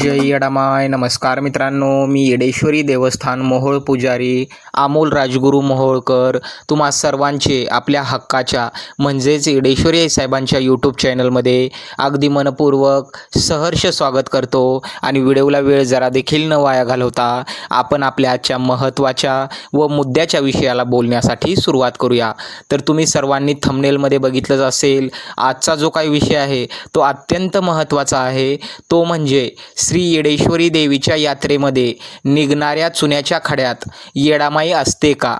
जय येडामाय. नमस्कार मित्रांनो मी येडेश्वरी देवस्थान मोहोळ पुजारी अमोल राजगुरू मोहोळकर. तुम्हा सर्वांचे आपल्या हक्काच्या म्हणजेच येडेश्वरी आई साहेबांच्या यूट्यूब चॅनलमध्ये अगदी मनपूर्वक सहर्ष स्वागत करतो. आणि व्हिडिओला वेळ जरा देखील न वाया घालवता आपण आपल्या आजच्या महत्त्वाच्या व मुद्द्याच्या विषयाला बोलण्यासाठी सुरुवात करूया. तर तुम्ही सर्वांनी थंबनेलमध्ये बघितलंच असेल आजचा जो काही विषय आहे तो अत्यंत महत्त्वाचा आहे. तो म्हणजे श्री येडेश्वरी देवीच्या यात्रेमध्ये निघणाऱ्या चुन्याच्या खड्यात येडामाई असते का?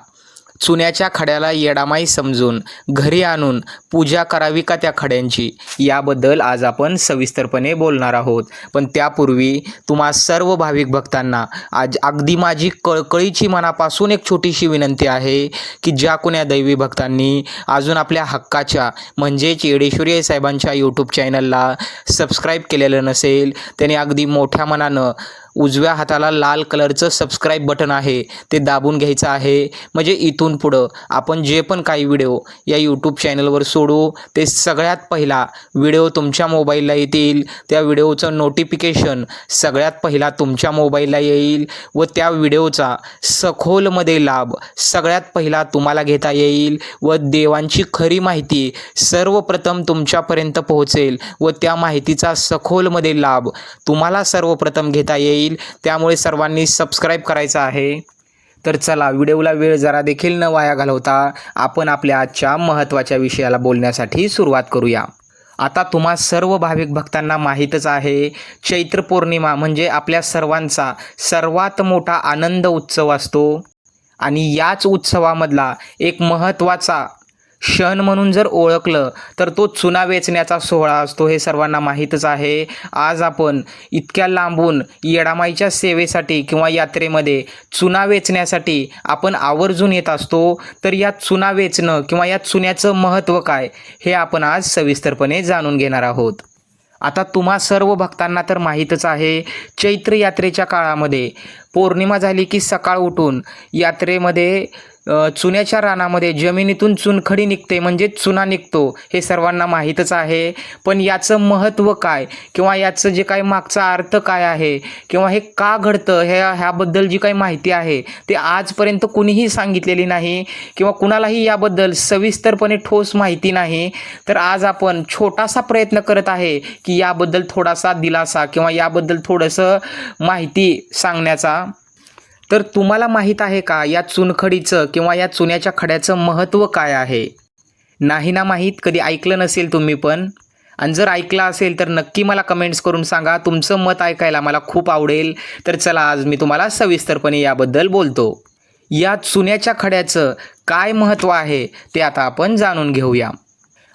चुन्याच्या खड्याला येडामाई समजून घरी आणून पूजा करावी का त्या खड्यांची? याबद्दल आज आपण सविस्तरपणे बोलणार आहोत. पण त्यापूर्वी तुम्हा सर्व भाविक भक्तांना आज अगदी माझी कळकळीची मनापासून एक छोटीशी विनंती आहे की ज्या कोण्या दैवी भक्तांनी अजून आपल्या हक्काच्या म्हणजेच येडेश्वरी आई साहेबांच्या यूट्यूब चॅनलला सबस्क्राईब केलेलं नसेल त्याने अगदी मोठ्या मनानं उजव्या हाताला लाल कलरचं सबस्क्राईब बटन आहे. ते दाबून घ्यायचं आहे. म्हणजे इथून पुढं आपण जे पण काही व्हिडिओ या यूट्यूब चॅनलवर सोडू ते सगळ्यात पहिला व्हिडिओ तुमच्या मोबाईलला येतील. त्या व्हिडिओचं नोटिफिकेशन सगळ्यात पहिला तुमच्या मोबाईलला येईल व त्या व्हिडिओचा सखोलमध्ये लाभ सगळ्यात पहिला तुम्हाला घेता येईल व देवांची खरी माहिती सर्वप्रथम तुमच्यापर्यंत पोहोचेल व त्या माहितीचा सखोलमध्ये लाभ तुम्हाला सर्वप्रथम घेता येईल. येईल. त्यामुळे सर्वांनी सबस्क्राईब करायचं आहे. तर चला व्हिडिओला वेळ जरा देखील न वाया घालवता आपण आपल्या आजच्या महत्त्वाच्या विषयाला बोलण्यासाठी सुरुवात करूया. आता तुम्हा सर्व भाविक भक्तांना माहीतच आहे चैत्र पौर्णिमा म्हणजे आपल्या सर्वांचा सर्वात मोठा आनंद उत्सव असतो. आणि याच उत्सवामधला एक महत्त्वाचा क्षण म्हणून जर ओळखलं तर तो चुना वेचण्याचा सोहळा असतो हे सर्वांना माहीतच आहे. आज आपण इतक्या लांबून येडामाईच्या सेवेसाठी किंवा यात्रेमध्ये चुना वेचण्यासाठी आपण आवर्जून येत असतो तर या चुना वेचणं किंवा या चुन्याचं महत्त्व काय हे आपण आज सविस्तरपणे जाणून घेणार आहोत. आता तुम्हा सर्व भक्तांना तर माहीतच आहे चैत्र यात्रेच्या काळामध्ये पौर्णिमा झाली की सकाळ उठून यात्रेमध्ये चुन्याच्या रानामध्ये जमिनीतून चुनखडी निघते म्हणजे चुना निघतो हे सर्वांना माहीतच आहे. पण याचं महत्त्व काय? किंवा याचं जे काही मागचा अर्थ काय आहे? किंवा हे का घडतं? ह्या ह्याबद्दल जी काही माहिती आहे ते आजपर्यंत कुणीही सांगितलेली नाही. किंवा कुणालाही याबद्दल सविस्तरपणे ठोस माहिती नाही. तर आज आपण छोटासा प्रयत्न करत आहे की याबद्दल थोडासा दिलासा किंवा याबद्दल थोडंसं माहिती सांगण्याचा तर तुम्हाला माहीत आहे का या चुनखडीचं किंवा या चुन्याच्या खड्याचं महत्त्व काय आहे? नाही ना माहीत कधी ऐकलं नसेल तुम्ही पण. आणि जर ऐकलं असेल तर नक्की मला कमेंट्स करून सांगा. तुमचं मत ऐकायला मला खूप आवडेल. तर चला आज मी तुम्हाला सविस्तरपणे याबद्दल बोलतो. या चुन्याच्या खड्याचं काय महत्त्व आहे ते आता आपण जाणून घेऊया.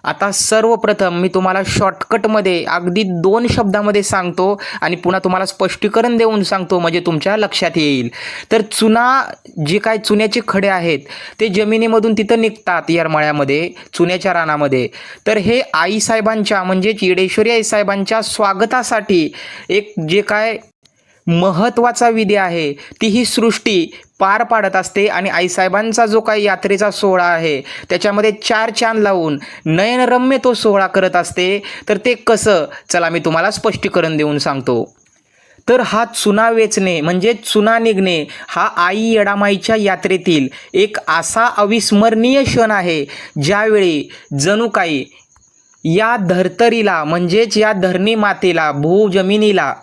आता सर्वप्रथम मी तुम्हाला शॉर्टकटमध्ये अगदी दोन शब्दामध्ये सांगतो आणि पुन्हा तुम्हाला स्पष्टीकरण देऊन सांगतो म्हणजे तुमच्या लक्षात येईल. तर चुना जे काय चुन्याचे खडे आहेत ते जमिनीमधून तिथं निघतात यरमाळ्यामध्ये चुन्याच्या रानामध्ये. तर हे आईसाहेबांच्या म्हणजेच येडेश्वरी आईसाहेबांच्या स्वागतासाठी एक जे काय महत्त्वाचा विधी आहे ती ही सृष्टी पार पाडत असते आणि आईसाहेबांचा जो काही यात्रेचा सोहळा आहे त्याच्यामध्ये चार चांद लावून नयनरम्य तो सोहळा करत असते तर ते कसं? चला मी तुम्हाला स्पष्टीकरण देऊन सांगतो. तर हा चुना वेचणे म्हणजे चुना निघणे हा आई येडामाईच्या यात्रेतील एक असा अविस्मरणीय क्षण आहे ज्यावेळी जणू काही या धर्तरीला म्हणजेच या धरणी मातेला भूजमिनीला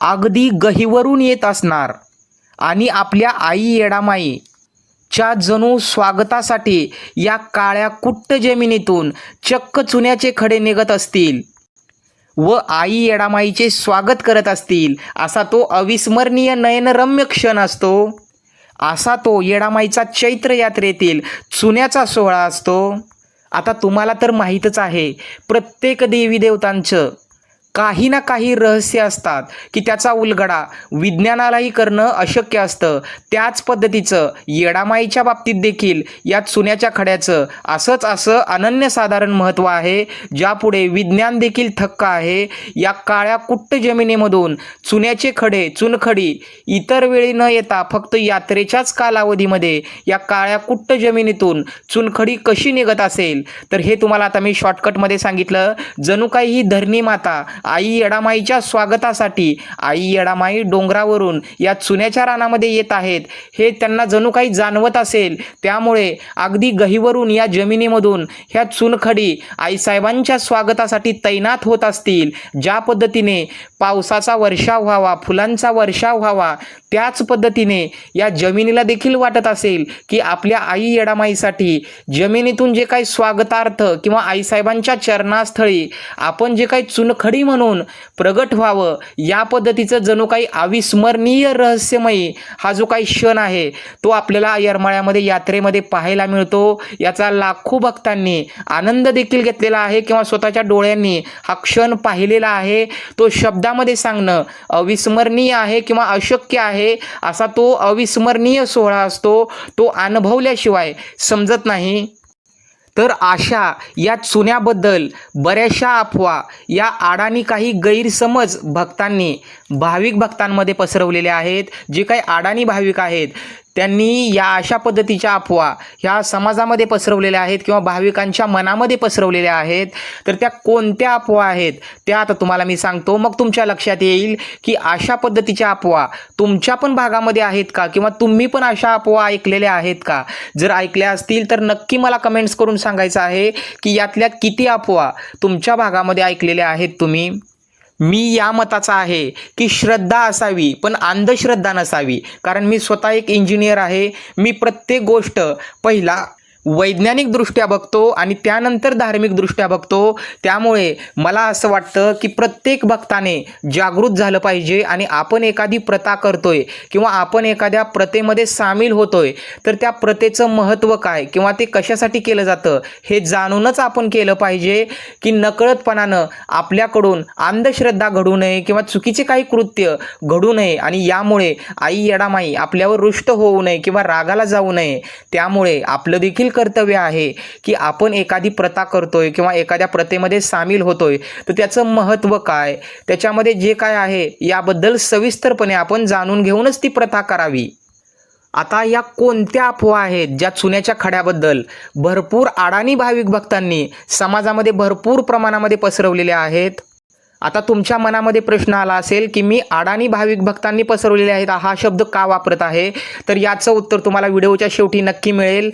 अगदी गहिवरून येत असणार. आणि आपल्या आई येडामाई च्या जणू स्वागतासाठी या काळ्या कुट्ट जमिनीतून चक्क चुन्याचे खडे निघत असतील व आई येडामाईचे स्वागत करत असतील असा तो अविस्मरणीय नयनरम्य क्षण असतो. असा तो येडामाईचा चैत्र यात्रेतील चुन्याचा सोहळा असतो. आता तुम्हाला तर माहीतच आहे प्रत्येक देवी देवतांचं काही ना काही रहस्य असतात की त्याचा उलगडा विज्ञानालाही करणं अशक्य असतं. त्याच पद्धतीचं येडामाईच्या बाबतीत देखील या चुन्याच्या खड्याचं असंच असं अनन्यसाधारण महत्त्व आहे ज्यापुढे विज्ञान देखील थक्क आहे. या काळ्या कुट्ट जमिनीमधून चुन्याचे खडे चुनखडी इतर वेळी न येता फक्त यात्रेच्याच कालावधीमध्ये या काळ्या कुट्ट जमिनीतून चुनखडी कशी निघत असेल? तर हे तुम्हाला आता मी शॉर्टकटमध्ये सांगितलं. जणू काही ही धरणी माता आई येडामाईच्या स्वागतासाठी. आई येडामाई डोंगरावरून या चुन्याच्या रानामध्ये येत आहेत. हे त्यांना जणू काही जाणवत असेल. त्यामुळे अगदी गहीवरून या जमिनीमधून ह्या चुनखडी आईसाहेबांच्या स्वागतासाठी तैनात होत असतील. ज्या पद्धतीने पावसाचा वर्षाव व्हावा फुलांचा वर्षाव व्हावा त्याच पद्धतीने या जमिनीला देखील वाटत असेल की आपल्या आई येडामाईसाठी जमिनीतून जे काही स्वागतार्थ किंवा आईसाहेबांच्या चरणास्थळी आपण जे काही चुनखडी म्हणून प्रगट व्हावं. या पद्धतीचं जणू काही अविस्मरणीय रहस्यमयी हा जो काही क्षण आहे तो आपल्याला येरमाळ्यामध्ये यात्रेमध्ये पाहायला मिळतो. याचा लाखो भक्तांनी आनंद देखील घेतलेला आहे किंवा स्वतःच्या डोळ्यांनी हा क्षण पाहिलेला आहे. तो शब्दामध्ये सांगणं अविस्मरणीय आहे किंवा अशक्य आहे असा तो अविस्मरणीय सोहळा असतो. तो अनुभवल्याशिवाय समजत नाही. तर अशा या चुन्याबद्दल बऱ्याचशा अफवा या आडानी काही गैरसमज भक्तांनी भाविक भक्तांमध्ये पसरवलेले आहेत जे काही आडानी भाविक आहेत त्यांनी या अशा पद्धतीच्या अफवा ह्या समाजामध्ये पसरवलेल्या आहेत किंवा भाविकांच्या मनामध्ये पसरवलेल्या आहेत. तर त्या कोणत्या अफवा आहेत? त्या आता तुम्हाला मी सांगतो. मग तुमच्या लक्षात येईल की अशा पद्धतीच्या अफवा तुमच्या पण भागामध्ये आहेत का? किंवा तुम्ही पण अशा अफवा ऐकलेल्या आहेत का? जर ऐकल्या असतील तर नक्की मला कमेंट्स करून सांगायचं आहे की यातल्या किती अफवा तुमच्या भागामध्ये ऐकलेल्या आहेत तुम्ही? मी या मताचा आहे की श्रद्धा असावी पण अंधश्रद्धा नसावी. कारण मी स्वतः एक इंजिनियर आहे. मी प्रत्येक गोष्ट पहिला वैज्ञानिकदृष्ट्या बघतो आणि त्यानंतर धार्मिकदृष्ट्या बघतो त्यामुळे मला असं वाटतं की प्रत्येक भक्ताने जागृत झालं पाहिजे आणि आपण एखादी प्रथा करतोय किंवा आपण एखाद्या प्रथेमध्ये सामील होतोय तर त्या प्रथेचं महत्त्व काय किंवा ते कशासाठी केलं जातं हे जाणूनच आपण केलं पाहिजे की नकळतपणानं आपल्याकडून अंधश्रद्धा घडू नये किंवा चुकीचे काही कृत्य घडू नये आणि यामुळे आई येडामाई आपल्यावर रुष्ट होऊ नये किंवा रागाला जाऊ नये. त्यामुळे आपलं देखील कर्तव्य आहे की आपण एखादी प्रथा करतोय किंवा एखाद्या प्रथेमध्ये सामील होतोय तर त्याचं महत्त्व काय? त्याच्यामध्ये जे काय आहे याबद्दल सविस्तरपणे आपण जाणून घेऊनच ती प्रथा करावी. आता या कोणत्या अफवा आहेत ज्या चुन्याच्या खड्याबद्दल भरपूर अडाणी भाविक भक्तांनी समाजामध्ये भरपूर प्रमाणामध्ये पसरवलेल्या आहेत? आता तुमच्या मनामध्ये प्रश्न आला असेल की मी अडाणी भाविक भक्तांनी पसरवलेले आहेत हा शब्द का वापरत आहे? तर याचं उत्तर तुम्हाला व्हिडिओच्या शेवटी नक्की मिळेल.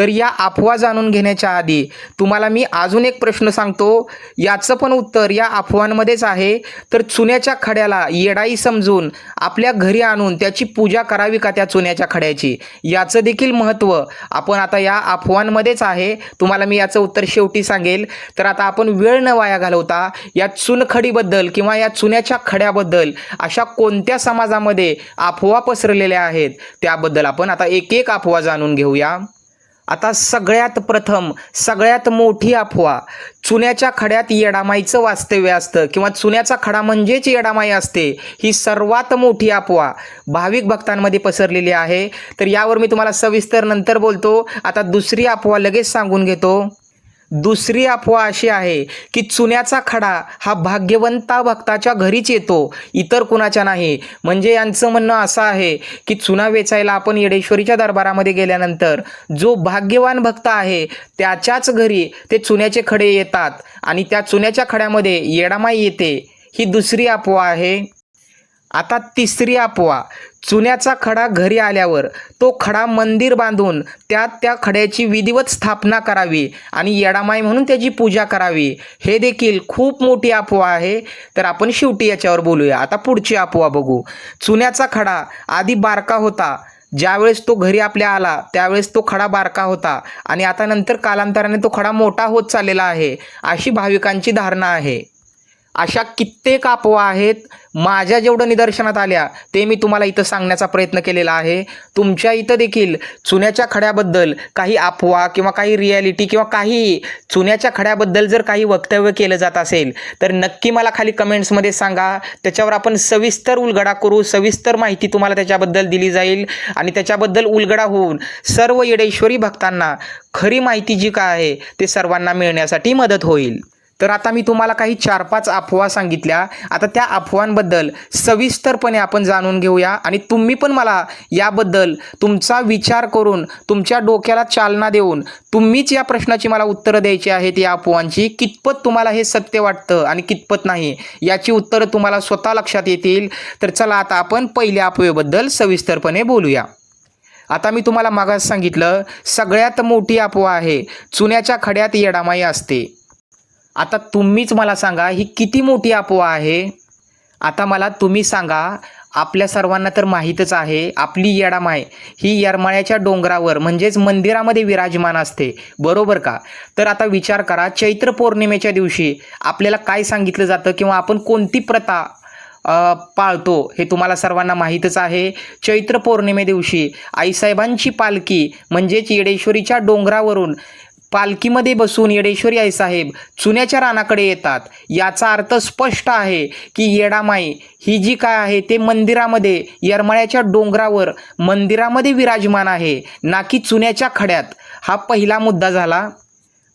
तर या अफवा जाणून घेण्याच्या आधी तुम्हाला मी अजून एक प्रश्न सांगतो. याचं पण उत्तर या अफवांमध्येच आहे. तर चुन्याच्या खड्याला येडाई समजून आपल्या घरी आणून त्याची पूजा करावी का त्या चुन्याच्या खड्याची? याचं देखील महत्त्व आपण आता या अफवांमध्येच आहे. तुम्हाला मी याचं उत्तर शेवटी सांगेल. तर आता आपण वेळ न वाया घालवता या चुनखडीबद्दल किंवा या चुन्याच्या खड्याबद्दल अशा कोणत्या समाजामध्ये अफवा पसरलेल्या आहेत त्याबद्दल आपण आता एक एक अफवा जाणून घेऊया. आता सगळ्यात प्रथम सगळ्यात मोठी अफवा चुन्याच्या खड्यात येडामाईचं वास्तव्य असतं किंवा चुन्याचा खडा म्हणजेच येडामाई असते ही सर्वात मोठी अफवा. भाविक भक्तांमध्ये पसरलेली आहे. तर यावर मी तुम्हाला सविस्तर नंतर बोलतो. आता दुसरी अफवा लगेच सांगून घेतो. दुसरी अफवा अशी आहे की चुन्याचा खडा हा भाग्यवंता भक्ताच्या घरीच येतो इतर कुणाच्या नाही. म्हणजे यांचं म्हणणं असं आहे की चुना वेचायला आपण येडेश्वरीच्या दरबारामध्ये गेल्यानंतर जो भाग्यवान भक्त आहे त्याच्याच घरी ते चुन्याचे खडे येतात आणि त्या चुन्याच्या खड्यामध्ये येडामाई येते ही दुसरी अफवा आहे. आता तिसरी अफवा चुन्याचा खडा घरी आल्यावर तो खडा मंदिर बांधून त्यात त्या खड्याची विधिवत स्थापना करावी आणि येडामाई म्हणून त्याची पूजा करावी. हे देखील खूप मोठी अफवा आहे. तर आपण शेवटी याच्यावर बोलूया. आता पुढची अफवा बघू. चुन्याचा खडा आधी बारका होता. ज्यावेळेस तो घरी आपल्या आला त्यावेळेस तो खडा बारका होता आणि आता नंतर कालांतराने तो खडा मोठा होत चाललेला आहे अशी भाविकांची धारणा आहे. अशा कित्येक अफवा आहेत माझ्या जेवढं निदर्शनात आल्या ते मी तुम्हाला इथं सांगण्याचा प्रयत्न केलेला आहे. तुमच्या इथं देखील चुन्याच्या खड्याबद्दल काही अफवा किंवा काही रियालिटी किंवा काही चुन्याच्या खड्याबद्दल जर काही वक्तव्य केलं जात असेल तर नक्की मला खाली कमेंट्समध्ये सांगा. त्याच्यावर आपण सविस्तर उलगडा करू. सविस्तर माहिती तुम्हाला त्याच्याबद्दल दिली जाईल आणि त्याच्याबद्दल उलगडा होऊन सर्व येडेश्वरी भक्तांना खरी माहिती जी काय आहे ते सर्वांना मिळण्यासाठी मदत होईल. तर आता मी तुम्हाला काही चार पाच अफवा सांगितल्या. आता त्या अफवांबद्दल सविस्तरपणे आपण जाणून घेऊया आणि तुम्ही पण मला याबद्दल तुमचा विचार करून तुमच्या डोक्याला चालना देऊन तुम्हीच या प्रश्नाची मला उत्तरं द्यायची आहेत या अफवांची. कितपत तुम्हाला हे सत्य वाटतं आणि कितपत नाही याची उत्तरं तुम्हाला स्वतः लक्षात येतील. तर चला आता आपण पहिल्या अफवेबद्दल सविस्तरपणे बोलूया. आता मी तुम्हाला मागास सांगितलं सगळ्यात मोठी अफवा आहे चुन्याच्या खड्यात येडामाई असते. आता तुम्हीच मला सांगा ही किती मोठी अफवा आहे? आता मला तुम्ही सांगा आपल्या सर्वांना तर माहीतच आहे आपली येडामाय ही येरमाळ्याच्या डोंगरावर म्हणजेच मंदिरामध्ये विराजमान असते बरोबर का? तर आता विचार करा चैत्र पौर्णिमेच्या दिवशी आपल्याला काय सांगितलं जातं किंवा आपण कोणती प्रथा पाळतो हे तुम्हाला सर्वांना माहीतच आहे. चैत्र पौर्णिमे दिवशी आईसाहेबांची पालखी म्हणजेच येडेश्वरीच्या डोंगरावरून पालखीमध्ये बसून येडेश्वरी आईसाहेब चुन्याच्या रानाकडे येतात. याचा अर्थ स्पष्ट आहे की येडामाई ही जी काय आहे ते मंदिरामध्ये यरमाळ्याच्या डोंगरावर मंदिरामध्ये विराजमान आहे ना की चुन्याच्या खड्यात. हा पहिला मुद्दा झाला.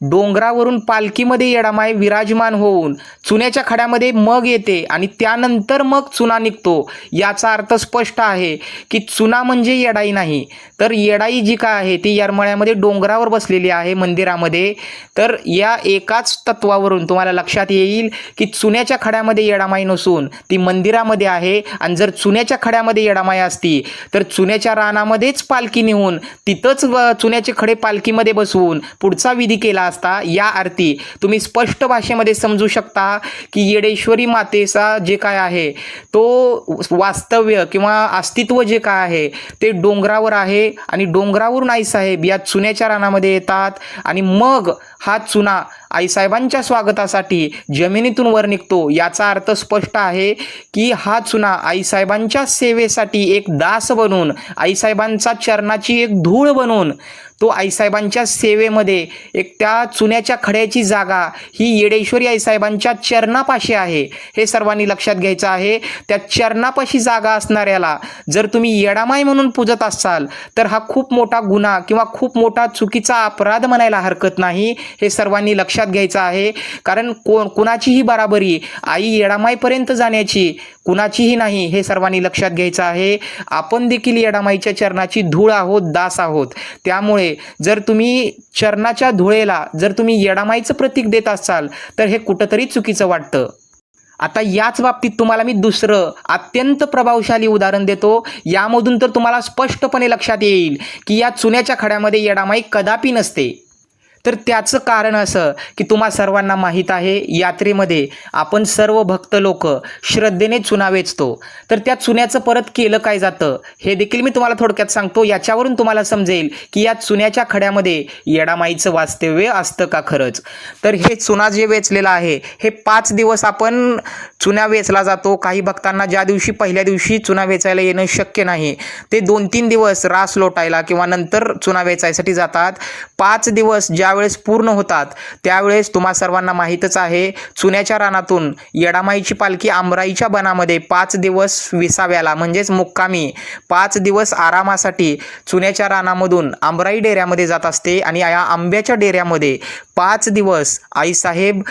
डोंगरावरून पालखीमध्ये येडामाय विराजमान होऊन चुन्याच्या खड्यामध्ये मग येते आणि त्यानंतर मग चुना निघतो. याचा अर्थ स्पष्ट आहे की चुना म्हणजे येडाई नाही. तर येडाई जी काय आहे ती यरमळ्यामध्ये डोंगरावर बसलेली आहे मंदिरामध्ये. तर या एकाच तत्वावरून तुम्हाला लक्षात येईल की चुन्याच्या खड्यामध्ये येडामाई नसून ती मंदिरामध्ये आहे आणि जर चुन्याच्या खड्यामध्ये येडामाई असती तर चुन्याच्या रानामध्येच पालखी नेऊन तिथंच व चुन्याचे खडे पालखीमध्ये बसवून पुढचा विधी केला असता या आरती तुम्ही स्पष्ट भाषेमध्ये समजू शकता की येडेश्वरी मातेचा जे काय आहे तो वास्तव्य किंवा अस्तित्व जे काय आहे ते डोंगरावर आहे आणि डोंगरावरून आईसाहेब या चुन्याच्या रानामध्ये येतात आणि मग हा चुना आईसाहेबांच्या स्वागतासाठी जमिनीतून वर निघतो. याचा अर्थ स्पष्ट आहे की हा चुना आईसाहेबांच्या सेवेसाठी एक दास बनून आईसाहेबांचा चरणाची एक धूळ बनून तो आईसाहेबांच्या सेवेमध्ये एक त्या चुन्याच्या खड्याची जागा ही येडेश्वरी आईसाहेबांच्या चरणापाशी आहे. हे सर्वांनी लक्षात घ्यायचं आहे. त्या चरणापाशी जागा असणाऱ्याला जर तुम्ही येडामाई म्हणून पूजत असाल तर हा खूप मोठा गुन्हा किंवा खूप मोठा चुकीचा अपराध म्हणायला हरकत नाही. हे सर्वांनी लक्षात घ्यायचं आहे. कारण कोण कुणाचीही बराबरी आई येडामाईपर्यंत जाण्याची कुणाचीही नाही हे सर्वांनी लक्षात घ्यायचं आहे. आपण देखील येडामाईच्या चरणाची धूळ आहोत दास आहोत. त्यामुळे जर तुम्ही चरणाच्या धुळेला जर तुम्ही येडामाईचं प्रतीक देत असाल तर हे कुठंतरी चुकीचं वाटतं. आता याच बाबतीत तुम्हाला मी दुसरं अत्यंत प्रभावशाली उदाहरण देतो. यामधून तर तुम्हाला स्पष्टपणे लक्षात येईल की या चुन्याच्या खड्यामध्ये येडामाई कदापि नसते. तर त्याचं कारण असं की तुम्हा सर्वांना माहीत आहे यात्रेमध्ये आपण सर्व भक्त लोक श्रद्धेने चुना वेचतो. तर त्या चुन्याचं परत केलं काय जातं? हे देखील मी तुम्हाला थोडक्यात सांगतो. याच्यावरून तुम्हाला समजेल की या चुन्याच्या खड्यामध्ये येडामाईचं वास्तव्य असतं का खरंच? तर हे चुना जे वेचलेलं आहे हे पाच दिवस आपण चुना वेचला जातो. काही भक्तांना ज्या दिवशी पहिल्या दिवशी चुना वेचायला येणं शक्य नाही ते दोन तीन दिवस रास लोटायला किंवा नंतर चुना वेचायसाठी जातात. पाच दिवस ज्या ज्यावेळेस पूर्ण होतात त्यावेळेस तुम्हा सर्वांना माहीतच आहे चुन्याच्या रानातून येडामाईची पालखी आमराईच्या बनामध्ये पाच दिवस विसाव्याला म्हणजेच मुक्कामी. पाच दिवस आरामासाठी चुन्याच्या रानामधून आंबराई डेऱ्यामध्ये जात असते आणि या आंब्याच्या डेऱ्यामध्ये पाच दिवस आईसाहेब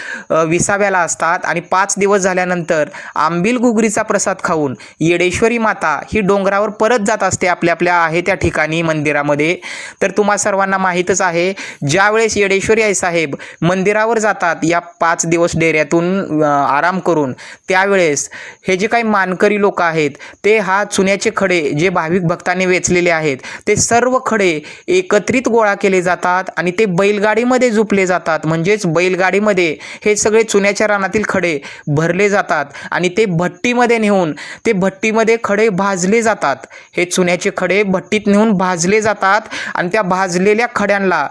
विसाव्याला असतात आणि पाच दिवस झाल्यानंतर आंबील घुगरीचा प्रसाद खाऊन येडेश्वरी माता ही डोंगरावर परत जात असते आपल्या आपल्या आहे त्या ठिकाणी मंदिरामध्ये. तर तुम्हा सर्वांना माहीतच आहे ज्यावेळेस येडेश्वरी आईसाहेब मंदिरावर जातात या पाच दिवस डेऱ्यातून आराम करून. त्यावेळेस हे जे काही मानकरी लोक आहेत ते हा चुन्याचे खडे जे भाविक भक्तांनी वेचलेले आहेत ते सर्व खडे एकत्रित गोळा केले जातात आणि ते बैलगाडीमध्ये झुपले जातात. म्हणजेच बैलगाडीमध्ये हे सगळे चुन्याच्या रानातील खडे भरले जातात आणि ते भट्टीमध्ये नेऊन ते भट्टीमध्ये खडे भाजले जातात. हे चुन्याचे खडे भट्टीत नेऊन भाजले जातात आणि त्या भाजलेल्या खड्यांना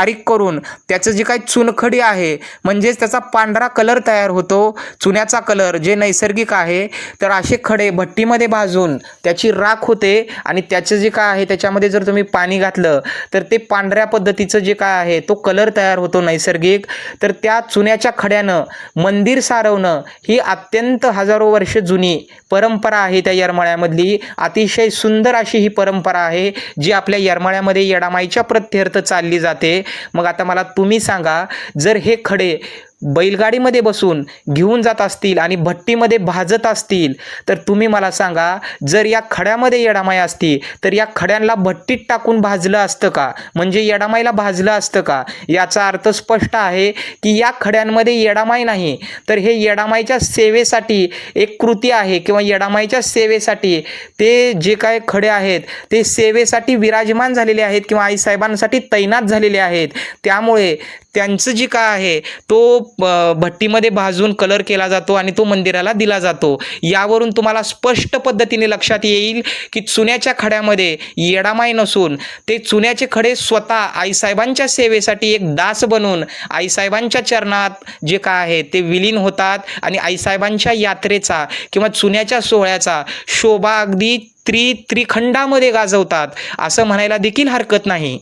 बारीक करून त्याचं जे काही चुनखडी आहे म्हणजेच त्याचा पांढरा कलर तयार होतो. चुन्याचा कलर जे नैसर्गिक आहे तर असे खडे भट्टीमध्ये भाजून त्याची राख होते आणि त्याचं जे काय आहे त्याच्यामध्ये जर तुम्ही पाणी घातलं तर ते पांढऱ्या पद्धतीचं जे काय आहे तो कलर तयार होतो नैसर्गिक. तर त्या चुन्याच्या खड्यानं मंदिर सारवणं ही अत्यंत हजारो वर्ष जुनी परंपरा आहे त्या येरमाळ्यामधली. अतिशय सुंदर अशी ही परंपरा आहे जी आपल्या येरमाळ्यामध्ये येडामाईच्या प्रत्यर्थ चालली जाते. मग आता मला तुम्ही सांगा जर हे खडे बैलगाडीमध्ये बसून घेऊन जात असतील आणि भट्टीमध्ये भाजत असतील तर तुम्ही मला सांगा जर या खड्यामध्ये येडामाई असती तर या खड्यांना भट्टीत टाकून भाजलं असतं का? म्हणजे येडामाईला भाजलं असतं का? याचा अर्थ स्पष्ट आहे की या खड्यांमध्ये येडामाई नाही. तर हे येडामाईच्या सेवेसाठी एक कृती आहे किंवा येडामाईच्या सेवेसाठी ते जे काय खडे आहेत ते सेवेसाठी विराजमान झालेले आहेत किंवा आईसाहेबांसाठी तैनात झालेले आहेत. त्यामुळे त्यांचं जे काय आहे तो भट्टीमध्ये भाजून कलर केला जातो आणि तो मंदिराला दिला जातो. यावरून तुम्हाला स्पष्ट पद्धतीने लक्षात येईल की चुन्याच्या खड्यामध्ये येडामाई नसून ते चुन्याचे खडे स्वतः आईसाहेबांच्या सेवेसाठी एक दास बनून आईसाहेबांच्या चरणात जे काय आहे ते विलीन होतात आणि आईसाहेबांच्या यात्रेचा किंवा चुन्याच्या सोहळ्याचा शोभा अगदी त्रि त्रिखंडामध्ये गाजवतात. असं म्हणायला देखील हरकत नाही.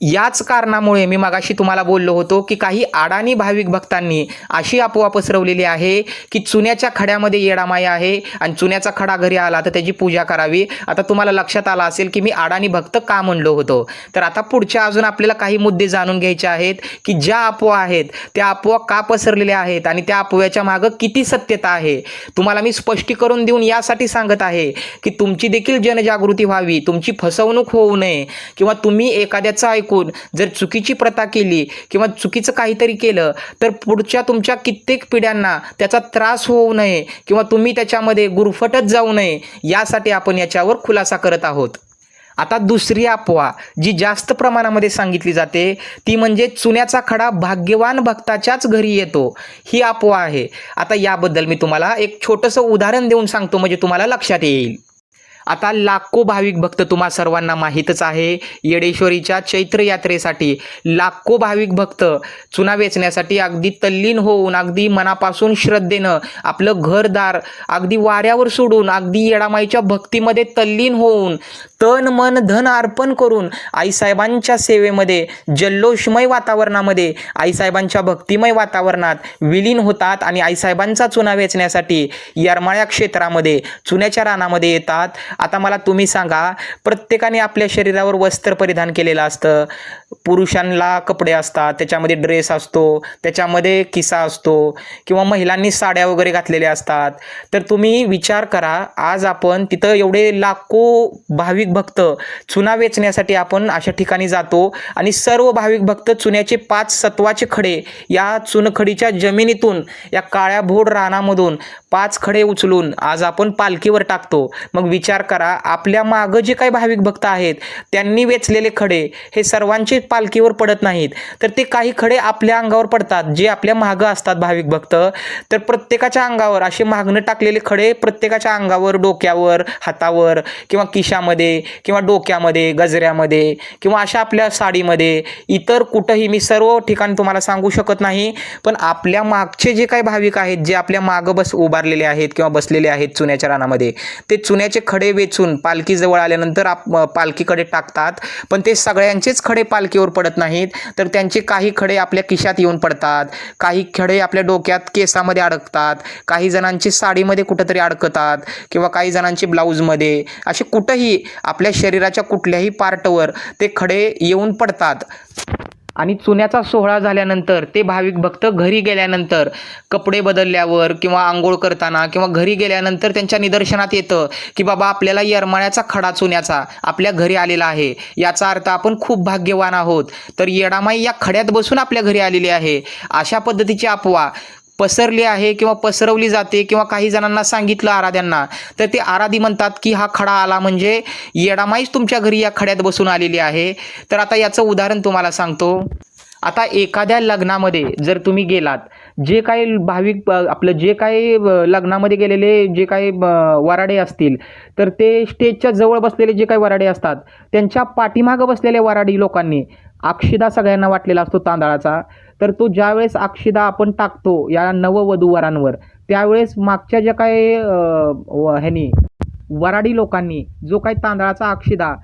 याच कारणामुळे मी मगाशी तुम्हाला बोललो होतो की काही अडाणी भाविक भक्तांनी अशी अफवा पसरवलेली आहे की चुन्याच्या खड्यामध्ये येडामाई आहे आणि चुन्याचा खडा घरी आला तर त्याची पूजा करावी. आता तुम्हाला लक्षात आलं असेल की मी अडाणी भक्त का म्हणलो होतो? तर आता पुढच्या अजून आपल्याला काही मुद्दे जाणून घ्यायचे आहेत की ज्या अफवा आहेत त्या अफवा का पसरलेल्या आहेत आणि त्या अफव्याच्या मागं किती सत्यता आहे? तुम्हाला मी स्पष्टीकरण देऊन यासाठी सांगत आहे की तुमची देखील जनजागृती व्हावी तुमची फसवणूक होऊ नये किंवा तुम्ही एखाद्याचं ऐकून जर चुकीची प्रथा केली किंवा चुकीचं काहीतरी केलं तर पुढच्या तुमच्या कित्येक पिढ्यांना त्याचा त्रास होऊ नये किंवा तुम्ही त्याच्यामध्ये गुरफटत जाऊ नये यासाठी आपण याच्यावर खुलासा करत आहोत. आता दुसरी अफवा जी जास्त प्रमाणामध्ये सांगितली जाते ती म्हणजे चुन्याचा खडा भाग्यवान भक्ताच्याच घरी येतो. ही अफवा आहे. आता याबद्दल मी तुम्हाला एक छोटंसं उदाहरण देऊन सांगतो म्हणजे तुम्हाला लक्षात येईल. आता लाखो भाविक भक्त तुम्हा सर्वांना माहीतच आहे. येडेश्वरीच्या चैत्र यात्रेसाठी लाखो भाविक भक्त चुना वेचण्यासाठी अगदी तल्लीन होऊन अगदी मनापासून श्रद्धेनं आपलं घरदार अगदी वाऱ्यावर सोडून अगदी येडामाईच्या भक्तीमध्ये तल्लीन होऊन तन मन धन अर्पण करून आईसाहेबांच्या सेवेमध्ये जल्लोषमय वातावरणामध्ये आईसाहेबांच्या भक्तिमय वातावरणात विलीन होतात आणि आईसाहेबांचा चुना वेचण्यासाठी यरमाळ्या क्षेत्रामध्ये चुन्याच्या रानामध्ये येतात. आता मला तुम्ही सांगा प्रत्येकाने आपल्या शरीरावर वस्त्र परिधान केलेलं असतं. पुरुषांना कपडे असतात त्याच्यामध्ये ड्रेस असतो त्याच्यामध्ये किसा असतो किंवा महिलांनी साड्या वगैरे घातलेल्या असतात. तर तुम्ही विचार करा आज आपण तिथं एवढे लाखो भाविक भक्त चुना वेचण्यासाठी आपण अशा ठिकाणी जातो आणि सर्व भाविक भक्त चुन्याचे पाच सत्वाचे खडे या चुनखडीच्या जमिनीतून या काळ्या भोड रानामधून पाच खडे उचलून आज आपण पालखीवर टाकतो. मग विचार करा आपल्या मागं जे काही भाविक भक्त आहेत त्यांनी वेचलेले खडे हे सर्वांचे पालखीवर पडत नाहीत. तर ते काही खडे आपल्या अंगावर पडतात जे आपल्या मागं असतात भाविक भक्त. तर प्रत्येकाच्या अंगावर असे मागणं टाकलेले खडे प्रत्येकाच्या अंगावर डोक्यावर हातावर किंवा किशामध्ये किंवा डोक्यामध्ये गजऱ्यामध्ये किंवा अशा आपल्या साडीमध्ये इतर कुठंही मी सर्व ठिकाणी तुम्हाला सांगू शकत नाही. पण आपल्या मागचे जे काही भाविक आहेत जे आपल्या मागं बस उभारलेले आहेत किंवा बसलेले आहेत चुन्याच्या रानामध्ये. ते चुन्याचे खडे वेचून पालखीजवळ आल्यानंतर आप पालखीकडे टाकतात. पण ते सगळ्यांचेच खडे पालखीवर पडत नाहीत. तर त्यांचे काही खडे आपल्या खिशात येऊन पडतात. काही खडे आपल्या डोक्यात केसामध्ये अडकतात. काही जणांची साडीमध्ये कुठंतरी अडकतात किंवा काही जणांची ब्लाऊजमध्ये. असे कुठंही आपल्या शरीराच्या कुठल्याही पार्टवर ते खडे येऊन पडतात. आणि चुन्याचा सोहळा झाल्यानंतर ते भाविक भक्त घरी गेल्यानंतर कपडे बदलल्यावर किंवा आंघोळ करताना किंवा घरी गेल्यानंतर त्यांच्या निदर्शनात येतं की बाबा आपल्याला येरमाळ्याचा खडा चुन्याचा आपल्या घरी आलेला आहे. याचा अर्थ आपण खूप भाग्यवान आहोत. तर येडामाई या खड्यात बसून आपल्या घरी आलेली आहे. अशा पद्धतीची अफवा पसरली आहे किंवा पसरवली जाते किंवा काही जणांना सांगितलं आराध्यांना तर ते आराधी म्हणतात की हा खडा आला म्हणजे येडामाईच तुमच्या घरी या खड्यात बसून आलेली आहे. तर आता याचं उदाहरण तुम्हाला सांगतो. आता एखाद्या लग्नामध्ये जर तुम्ही गेलात जे काही भाविक आपलं जे काही लग्नामध्ये गेलेले जे काही वराडे असतील तर ते स्टेजच्या जवळ बसलेले जे काही वराडे असतात त्यांच्या पाठीमागं बसलेल्या वराडी लोकांनी अक्षिदा सगळ्यांना वाटलेला असतो तांदळाचा. तर तो ज्यावेळेस अक्षिदा आपण टाकतो या नववधूवरांवर त्यावेळेस मागच्या ज्या काही व- ह्यानी वराडी लोकांनी जो काही तांदळाचा अक्षिदा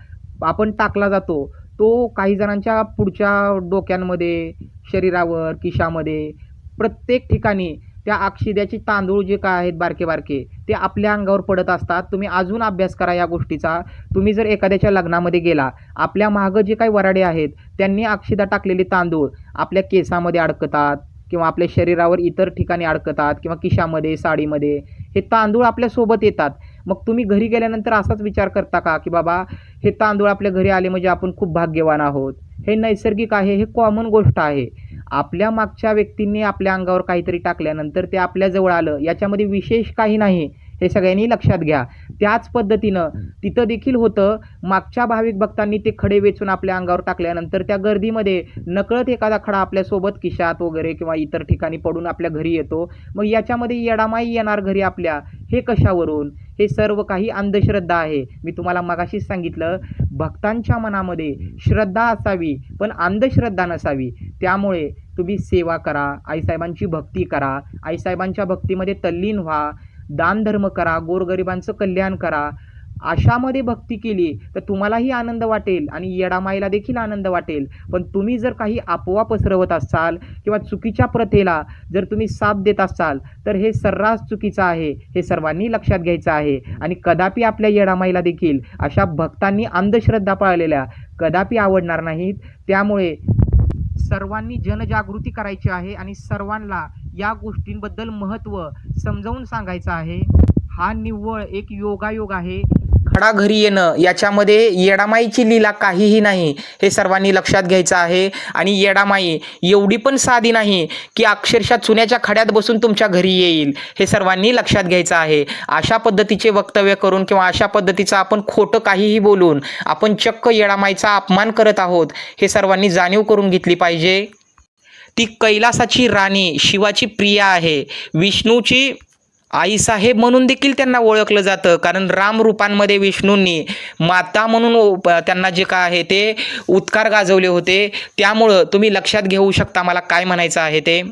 आपण टाकला जातो तो काही जणांच्या पुढच्या डोक्यांमध्ये शरीरावर किशामध्ये प्रत्येक ठिकाणी त्या अक्षिद्याचे तांदूळ जे काय आहेत बारके बारके ते आपल्या अंगावर पडत असतात. तुम्ही अजून अभ्यास करा या गोष्टीचा. तुम्ही जर एखाद्याच्या लग्नामध्ये गेला आपल्या मागं जे काही वराडे आहेत त्यांनी अक्षिदा टाकलेले तांदूळ आपल्या केसामध्ये अडकतात किंवा आपल्या शरीरावर इतर ठिकाणी अडकतात किंवा किशामध्ये साडीमध्ये हे तांदूळ आपल्यासोबत येतात. मग तुम्ही घरी गेल्यानंतर असाच विचार करता का की बाबा हे तांदूळ आपल्या घरी आले म्हणजे आपण खूप भाग्यवान आहोत? हे नैसर्गिक आहे हे कॉमन गोष्ट आहे. आपल्या मागच्या व्यक्तींनी आपल्या अंगावर काहीतरी टाकल्यानंतर ते आपल्याजवळ आलं. याच्यामध्ये विशेष काही नाही. हे सगळ्यांनी लक्षात घ्या. त्याच पद्धतीनं तिथं देखील होतं मागच्या भाविक भक्तांनी ते खडे वेचून आपल्या अंगावर टाकल्यानंतर त्या गर्दीमध्ये नकळत एखादा खडा आपल्यासोबत खिशात वगैरे किंवा इतर ठिकाणी पडून आपल्या घरी येतो. मग याच्यामध्ये येडामाई येणार घरी आपल्या हे कशावरून? हे सर्व काही अंधश्रद्धा आहे. मी तुम्हाला मगाशीच सांगितलं भक्तांच्या मनामध्ये श्रद्धा असावी पण अंधश्रद्धा नसावी. त्यामुळे तुम्ही सेवा करा आईसाहेबांची भक्ती करा. आईसाहेबांच्या भक्तीमध्ये तल्लीन व्हा. दानधर्म करा गोरगरिबांचं कल्याण करा. अशामध्ये भक्ती केली तर तुम्हालाही आनंद वाटेल आणि येडामाईला देखील आनंद वाटेल. पण तुम्ही जर काही अफवा पसरवत असाल किंवा चुकीच्या प्रथेला जर तुम्ही साथ देत असाल तर हे सर्रास चुकीचं आहे. हे सर्वांनी लक्षात घ्यायचं आहे. आणि कदापि आपल्या येडामाईला देखील अशा भक्तांनी अंधश्रद्धा पाळलेल्या कदापि आवडणार नाहीत. त्यामुळे सर्वांनी जनजागृती करायची आहे आणि सर्वांना या गोष्टींबद्दल महत्त्व समजावून सांगायचं आहे. हा निव्वळ एक योगायोग आहे. खडा घरी येणं याच्यामध्ये येडामाईची लीला काहीही नाही हे सर्वांनी लक्षात घ्यायचं आहे. आणि येडामाई एवढी पण साधी नाही की अक्षरशः चुन्याच्या खड्यात बसून तुमच्या घरी येईल हे सर्वांनी लक्षात घ्यायचं आहे. अशा पद्धतीचे वक्तव्य करून किंवा अशा पद्धतीचं आपण खोटं काहीही बोलून आपण चक्क येडामाईचा अपमान करत आहोत हे सर्वांनी जाणीव करून घेतली पाहिजे. ती कैलासाची राणी शिवाची प्रिया आहे. विष्णूची आईसाहेब म्हणून देखील त्यांना ओळखलं जातं. कारण राम रूपांमध्ये विष्णूंनी माता म्हणून ओ- त्यांना जे काय आहे ते उत्कार गाजवले होते. त्यामुळं तुम्ही लक्षात घेऊ शकता मला काय म्हणायचं आहे ते.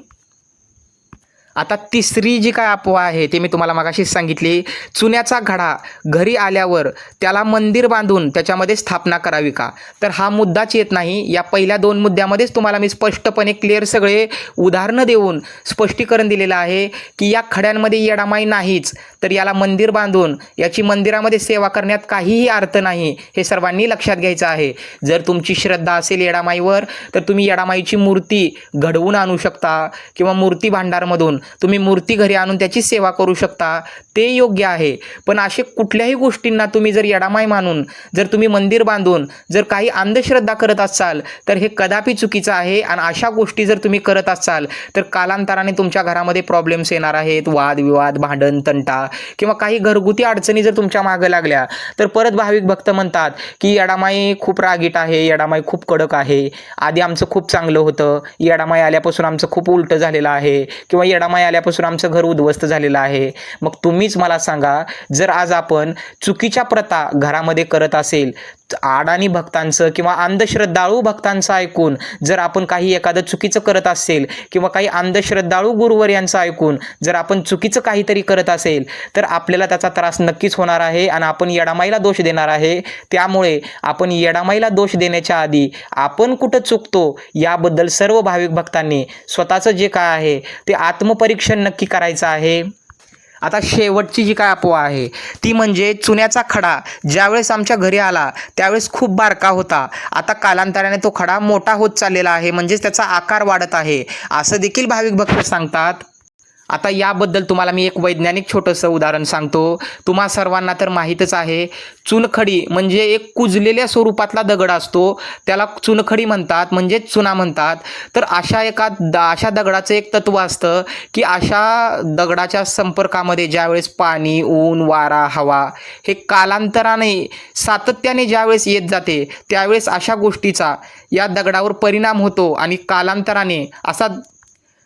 आता तिसरी जी काय अफवा आहे ते मी तुम्हाला मगाशीच सांगितली चुन्याचा घडा घरी आल्यावर त्याला मंदिर बांधून त्याच्यामध्ये स्थापना करावी का? तर हा मुद्दाच येत नाही. या पहिल्या दोन मुद्द्यामध्येच तुम्हाला मी स्पष्टपणे क्लिअर सगळे उदाहरणं देऊन स्पष्टीकरण दिलेलं आहे की या खड्यांमध्ये येडामाई नाहीच तर याला मंदिर बांधून याची मंदिरामध्ये सेवा करण्यात काहीही अर्थ नाही हे सर्वांनी लक्षात घ्यायचं आहे. जर तुमची श्रद्धा असेल येडामाईवर तर तुम्ही येडामाईची मूर्ती घडवून आणू शकता किंवा मूर्ती भांडारमधून. तुम्ही मूर्ती घरी आणून त्याची सेवा करू शकता. ते योग्य आहे. पण असे कुठल्याही गोष्टींना तुम्ही जर येडामाय मानून जर तुम्ही मंदिर बांधून जर काही अंधश्रद्धा करत असाल तर हे कदापि चुकीचं आहे. आणि अशा गोष्टी जर तुम्ही करत असाल तर कालांतराने तुमच्या घरामध्ये प्रॉब्लेम्स येणार आहेत. वादविवाद भांडण तंटा किंवा काही घरगुती अडचणी जर तुमच्या मागं लागल्या तर परत भाविक भक्त म्हणतात की येडामाई खूप रागीट आहे. येडामाई खूप कडक आहे. आधी आमचं खूप चांगलं होतं. येडामाई आल्यापासून आमचं खूप उलटं झालेलं आहे. किंवा येडामाई आल्यापासून आमचं घर उद्ध्वस्त झालेलं आहे. मग तुम्हीच मला सांगा जर आज आपण चुकीच्या प्रथा घरामध्ये करत असेल आडाणी भक्तांचं किंवा अंधश्रद्धाळू भक्तांचं ऐकून जर आपण काही एखादं चुकीचं करत असेल किंवा काही अंधश्रद्धाळू गुरुवर यांचं ऐकून जर आपण चुकीचं काहीतरी करत असेल तर आपल्याला त्याचा त्रास नक्कीच होणार आहे आणि आपण येडामाईला दोष देणार आहे. त्यामुळे आपण येडामाईला दोष देण्याच्या आधी आपण कुठं चुकतो याबद्दल सर्व भाविक भक्तांनी स्वतःचं जे काय आहे ते आत्मपरीक्षण नक्की करायचं आहे. आता शेवटची जी काय अफवा आहे ती म्हणजे चुन्याचा खडा. ज्यावेळेस आमच्या घरी आला त्यावेळेस खूप बारका होता. आता कालांतराने तो खडा मोठा होत चाललेला आहे म्हणजेच त्याचा आकार वाढत आहे. असं देखील भाविक भक्त सांगतात. आता याबद्दल तुम्हाला मी एक वैज्ञानिक छोटंसं उदाहरण सांगतो. तुम्हा सर्वांना तर माहीतच आहे चुनखडी म्हणजे एक कुजलेल्या स्वरूपातला दगड असतो. त्याला चुनखडी म्हणतात म्हणजेच चुना म्हणतात. तर अशा एका द अशा दगडाचं एक तत्व असतं की अशा दगडाच्या संपर्कामध्ये ज्यावेळेस पाणी ऊन वारा हवा हे कालांतराने सातत्याने ज्यावेळेस येत जाते त्यावेळेस अशा गोष्टीचा या दगडावर परिणाम होतो आणि कालांतराने असा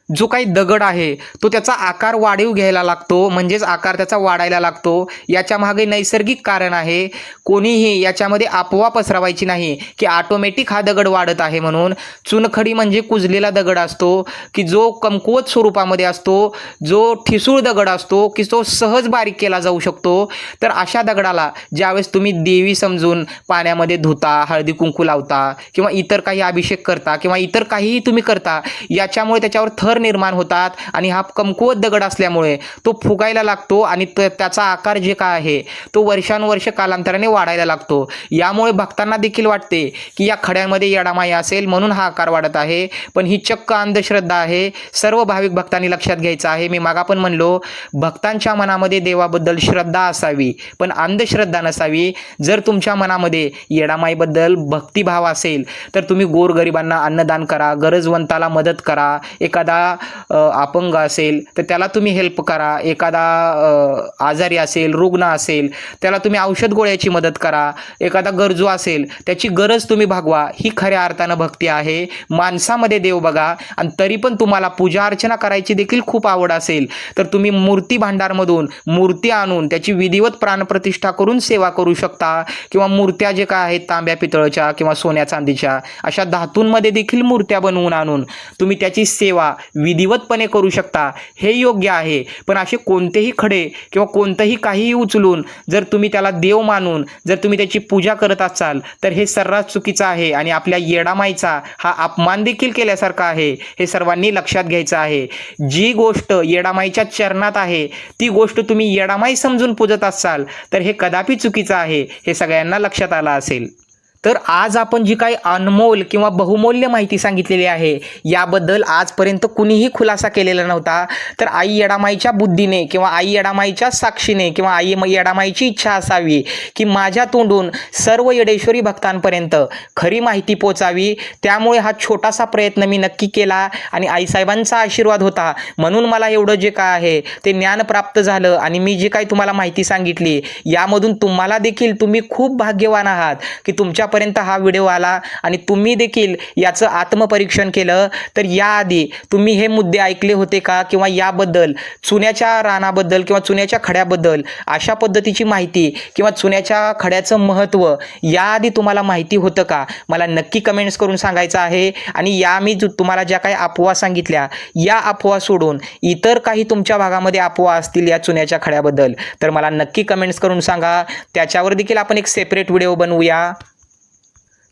जो काही दगड आहे तो त्याचा आकार वाढीव घ्यायला लागतो. म्हणजेच आकार त्याचा वाढायला लागतो. याच्या मागे नैसर्गिक कारण आहे. कोणीही याच्यामध्ये अफवा पसरवायची नाही की ऑटोमॅटिक हा दगड वाढत आहे म्हणून. चुनखडी म्हणजे कुजलेला दगड असतो की जो कमकुवत स्वरूपामध्ये असतो जो ठिसूळ दगड असतो की तो सहज बारीक केला जाऊ शकतो. तर अशा दगडाला ज्यावेळेस तुम्ही देवी समजून पाण्यामध्ये धुता हळदी कुंकू लावता किंवा इतर काही अभिषेक करता किंवा इतर काहीही तुम्ही करता याच्यामुळे त्याच्यावर थर थर निर्माण होतात आणि हा कमकुवत दगड असल्यामुळे तो फुगायला लागतो आणि त्याचा आकार जे काय आहे तो वर्षानुवर्ष कालांतराने वाढायला लागतो. यामुळे भक्तांना देखील वाटते की या खड्यामध्ये येडामाई असेल म्हणून हा आकार वाढत आहे. पण ही चक्क अंधश्रद्धा आहे. सर्व भाविक भक्तांनी लक्षात घ्यायचं आहे. मी मागा पण म्हणलो भक्तांच्या मनामध्ये देवाबद्दल श्रद्धा असावी पण अंधश्रद्धा नसावी. जर तुमच्या मनामध्ये येडामाईबद्दल भक्तिभाव असेल तर तुम्ही गोरगरिबांना अन्नदान करा गरजवंताला मदत करा. एखादा एखादा अपंग असेल तर त्याला तुम्ही हेल्प करा. एखादा आजारी असेल रुग्ण असेल त्याला तुम्ही औषध गोळ्याची मदत करा. एखादा गरजू असेल त्याची गरज तुम्ही भागवा. ही खऱ्या अर्थानं भक्ती आहे. माणसामध्ये देव बघा. आणि तरी पण तुम्हाला पूजा अर्चना करायची देखील खूप आवड असेल. तर तुम्ही मूर्ती भांडारमधून मूर्ती आणून त्याची विधिवत प्राणप्रतिष्ठा करून सेवा करू शकता. किंवा मूर्त्या जे काय आहेत तांब्या पितळच्या किंवा सोन्या चांदीच्या अशा धातूंमध्ये देखील मूर्त्या बनवून आणून तुम्ही त्याची सेवा विधिवतपणे करू शकता. हे योग्य आहे. पण असे कोणतेही खडे किंवा कोणतंही काहीही उचलून जर तुम्ही त्याला देव मानून जर तुम्ही त्याची पूजा करत असाल तर हे सर्रास चुकीचं आहे आणि आपल्या येडामाईचा हा अपमान देखील केल्यासारखा आहे. हे सर्वांनी लक्षात घ्यायचं आहे. जी गोष्ट येडामाईच्या चरणात आहे ती गोष्ट तुम्ही येडामाई समजून पूजत असाल तर हे कदापि चुकीचं आहे. हे सगळ्यांना लक्षात आलं असेल. तर आज आपण जी काही अनमोल किंवा बहुमूल्य माहिती सांगितलेली आहे याबद्दल आजपर्यंत कुणीही खुलासा केलेला नव्हता. तर आई येडामाईच्या बुद्धीने किंवा आई येडामाईच्या साक्षीने किंवा आई येडामाईची इच्छा असावी की माझ्या तोंडून सर्व येडेश्वरी भक्तांपर्यंत खरी माहिती पोचावी त्यामुळे हा छोटासा प्रयत्न मी नक्की केला आणि आईसाहेबांचा आशीर्वाद होता. म्हणून मला एवढं जे काय आहे ते ज्ञान प्राप्त झालं आणि मी जी काही तुम्हाला माहिती सांगितली यामधून तुम्हाला देखील तुम्ही खूप भाग्यवान आहात की तुमच्या तुमच्यापर्यंत हा व्हिडिओ आला आणि तुम्ही देखील याचं आत्मपरीक्षण केलं तर याआधी तुम्ही हे मुद्दे ऐकले होते का? किंवा याबद्दल चुन्याच्या रानाबद्दल किंवा चुन्याच्या खड्याबद्दल अशा पद्धतीची माहिती किंवा चुन्याच्या खड्याचं महत्त्व याआधी तुम्हाला माहिती होतं का? मला नक्की कमेंट्स करून सांगायचं आहे. आणि या मी तुम्हाला ज्या काही अफवा सांगितल्या या अफवा सोडून इतर काही तुमच्या भागामध्ये अफवा असतील या चुन्याच्या खड्याबद्दल तर मला नक्की कमेंट्स करून सांगा. त्याच्यावर देखील आपण एक सेपरेट व्हिडिओ बनवूया.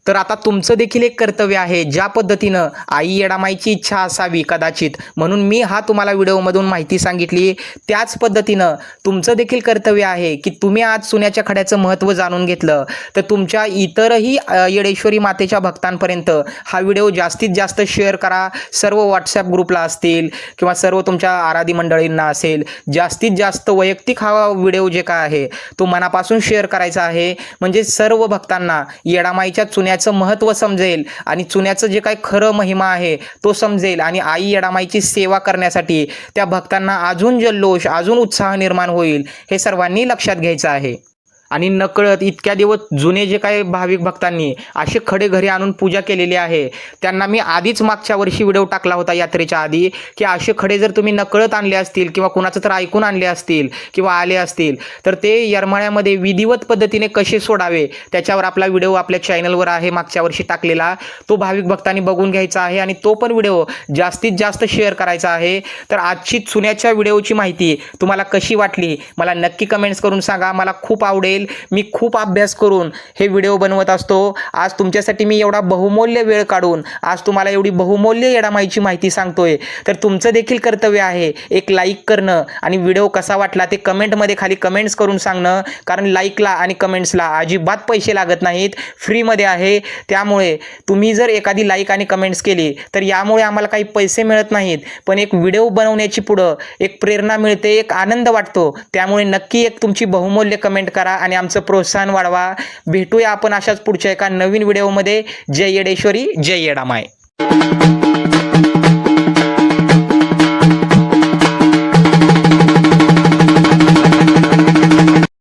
तर आता तुमचं देखील एक कर्तव्य आहे ज्या पद्धतीनं आई येडामाईची इच्छा असावी कदाचित. म्हणून मी हा तुम्हाला व्हिडिओमधून माहिती सांगितली. त्याच पद्धतीनं तुमचं देखील कर्तव्य आहे की तुम्ही आज सुन्याच्या खड्याचं महत्त्व जाणून घेतलं. तर तुमच्या इतरही येडेश्वरी मातेच्या भक्तांपर्यंत हा व्हिडिओ जास्तीत जास्त शेअर करा. सर्व व्हॉट्सॲप ग्रुपला असतील किंवा सर्व तुमच्या आराधी मंडळींना असेल जास्तीत जास्त वैयक्तिक हा व्हिडिओ जे काय आहे तो मनापासून शेअर करायचा आहे. म्हणजे सर्व भक्तांना येडामाईच्या चुन्या चुन्याचं महत्त्व समजेल आणि चुन्याचं जे काही खरं महिमा आहे तो समजेल. आणि आई येडामाईची सेवा करण्यासाठी त्या भक्तांना अजून जल्लोष अजून उत्साह निर्माण होईल हे सर्वांनी लक्षात घ्यायचं आहे. आणि नकळत इतक्या दिवस जुने जे काही भाविक भक्तांनी असे खडे घरी आणून पूजा केलेली आहे त्यांना मी आधीच मागच्या वर्षी व्हिडिओ टाकला होता यात्रेच्या आधी की असे खडे जर तुम्ही नकळत आणले असतील किंवा कुणाचं तर ऐकून आणले असतील किंवा आले असतील तर ते यरमाळ्यामध्ये विधिवत पद्धतीने कसे सोडावे त्याच्यावर आपला व्हिडिओ आपल्या चॅनलवर आहे मागच्या वर्षी टाकलेला. तो भाविक भक्तांनी बघून घ्यायचा आहे आणि तो पण व्हिडिओ जास्तीत जास्त शेअर करायचा आहे. तर आजची चुन्याच्या व्हिडिओची माहिती तुम्हाला कशी वाटली मला नक्की कमेंट्स करून सांगा. मला खूप आवडेल. मी खूप अभ्यास करून हे व्हिडिओ बनवत असतो. आज तुमच्यासाठी मी एवढा बहुमूल्य वेळ काढून आज तुम्हाला एवढी बहुमूल्य येडामाईची माहिती सांगतोय. तर तुमचं देखील कर्तव्य आहे एक लाईक करणं आणि व्हिडिओ कसा वाटला ते कमेंटमध्ये खाली कमेंट्स करून सांगणं. कारण लाईकला आणि कमेंट्सला अजिबात पैसे लागत नाहीत. फ्रीमध्ये आहे. त्यामुळे तुम्ही जर एखादी लाईक आणि कमेंट्स केली तर यामुळे आम्हाला काही पैसे मिळत नाहीत. पण एक व्हिडिओ बनवण्याची पुढं एक प्रेरणा मिळते एक आनंद वाटतो. त्यामुळे नक्की एक तुमची बहुमूल्य कमेंट करा आणि आणि आमचं प्रोत्साहन वाढवा. भेटूया आपण अशाच पुढच्या एका नवीन व्हिडिओमध्ये. जय येडेश्वरी जय येडामाय